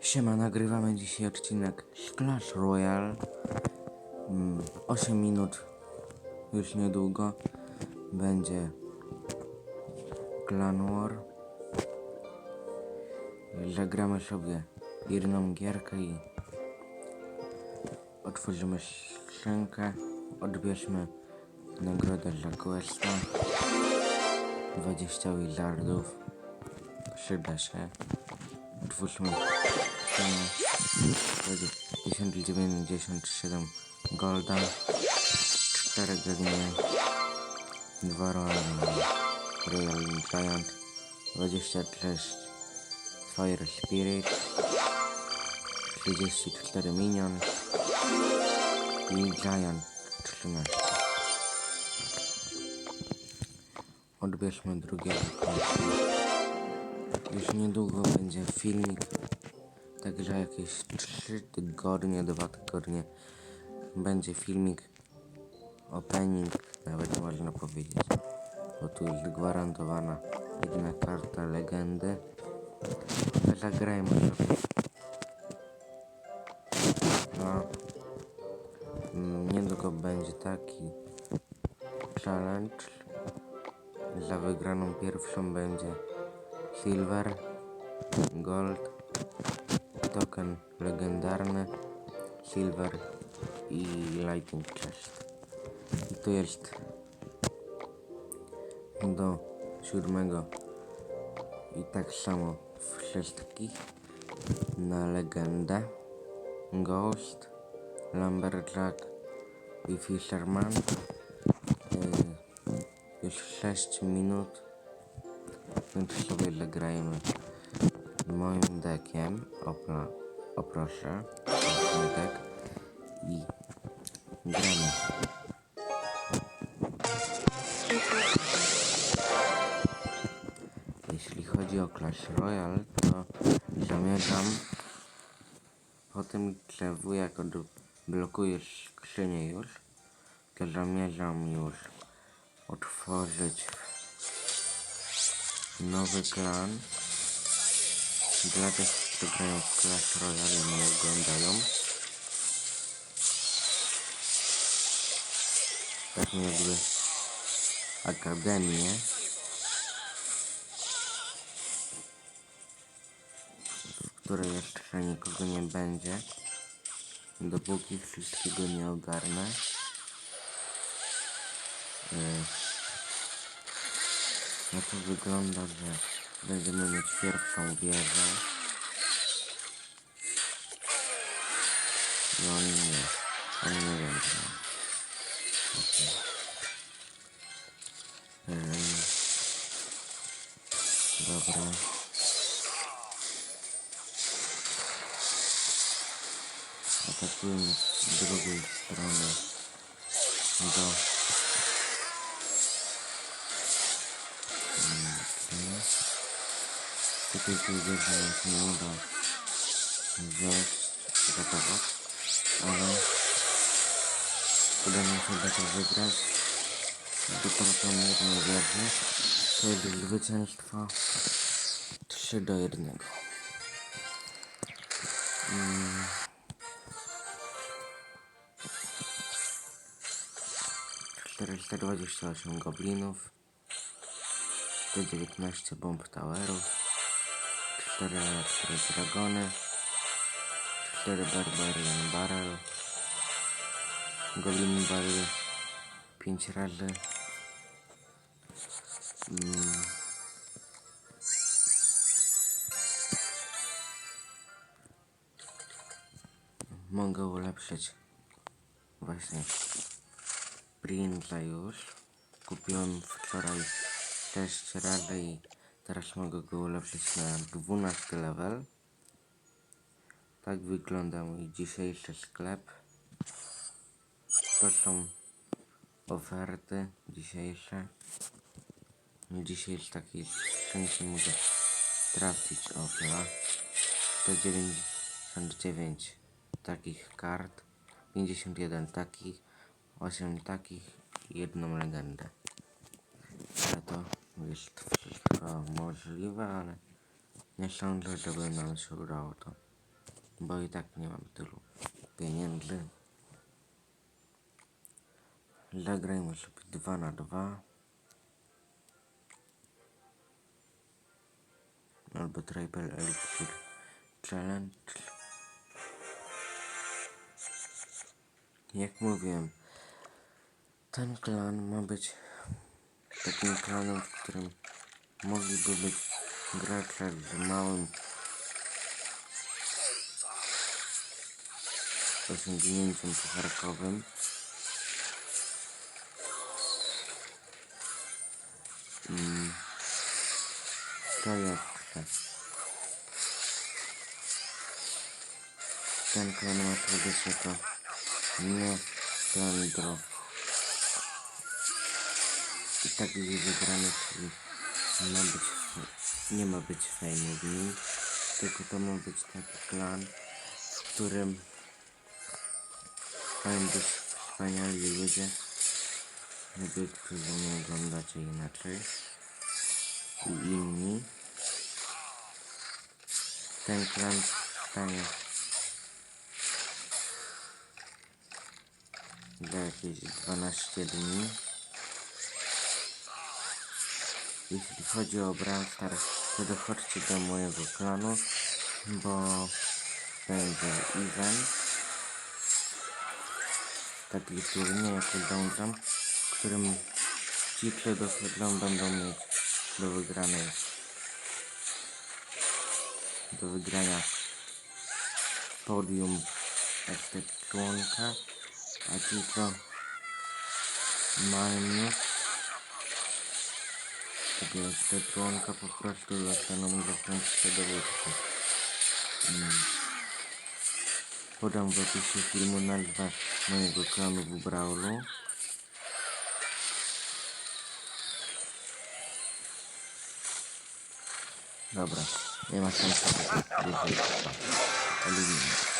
Siema, nagrywamy dzisiaj odcinek Clash Royale. Mm, 8 minut, już niedługo, będzie Clan War. Zagramy sobie jedną gierkę i otworzymy skrzynkę. Odbierzmy nagrodę za questa. 20 wizardów. Przyda się. Otwórzmy. Będzie 1097 golda. 4 genie. 2 royal, royal giant. 26 fire spirit. 34 minion. I giant 13. Odbierzmy drugiego końca. Już niedługo będzie filmik, także jakieś 3 tygodnie, 2 tygodnie będzie filmik, opening, nawet można powiedzieć, bo tu jest gwarantowana jedna karta legendy. Zagrajmy sobie. No, niedługo będzie taki challenge. Za wygraną pierwszą będzie silver, gold, token legendarny, silver i lightning chest. I tu jest do siódmego i tak samo wszystkich na legendę Ghost, Lumberjack i Fisherman. Yy, już 6 minut więc sobie zagrajmy moim dekiem. Opra, o proszę. Mój dek. I gramy. Jeśli chodzi o Clash Royale, to zamierzam po tym drzewu, jak odblokujesz skrzynię już, to zamierzam już otworzyć nowy klan dla tych, którzy grają w Clash Royale mnie oglądają. Taką jakby akademię. w której jeszcze nikogo nie będzie, dopóki wszystkiego nie ogarnę. Yy, no to wygląda, że będziemy mieć pierwszą wieżę. No nie, oni nie będą. Okej. Ym, Dobra. Atakujemy z drugiej strony do Tutaj powiedzieć, że nie uda wziąć, gotować, ale uda nam się to wygrać. Tą jedną wierzę, to jest zwycięstwo 3 do 1. Mm. 428 goblinów, 119 bomb towerów, 4 elektry dragony, 4 barbarian barrel, goblin barrel 5 razy, mm. Mogę ulepszyć właśnie Printa już. Kupiłem wczoraj 6 razy i teraz mogę go ulepszyć na 12 level. Tak wygląda mój dzisiejszy sklep. To są oferty dzisiejsze. Dzisiaj z takiej skrzynki mogę trafić opla. 199 takich kart, 51 takich, 8 takich i jedną legendę. Ale to jest wszystko możliwe, ale nie sądzę, żeby nam się udało to Bo i tak nie mam tylu pieniędzy. Zagrajmy sobie 2 na 2 Albo Triple Elixir Challenge. Jak mówiłem, ten klan ma być takim klanem, w którym mogliby być gracze z małym osiągnięciem pucharkowym. Mm. To jeszcze. Ten klan ma tradycję to I takich wybranych czyli ma być, nie ma być nim, tylko to ma być taki klan, w którym mają być wspaniali ludzie, ludzie, którzy nie oglądacie inaczej i inni. Ten klan stanie za jakieś 12 dni. Jeśli chodzi o Brawl to dochodźcie do mojego klanu, bo będzie event. Taki turniej, cooldown jump, w którym ci, kto dochodzą, będą mieć do wygranej do wygrania podium jeszcze członka, a ci, co mają już jeszcze członka po prostu zostaną zakończyć dowódcy. Mm. Podam w opisie filmu nazwę mojego klanu w Brawlu. Dobra, nie ma sensu. Oliwia.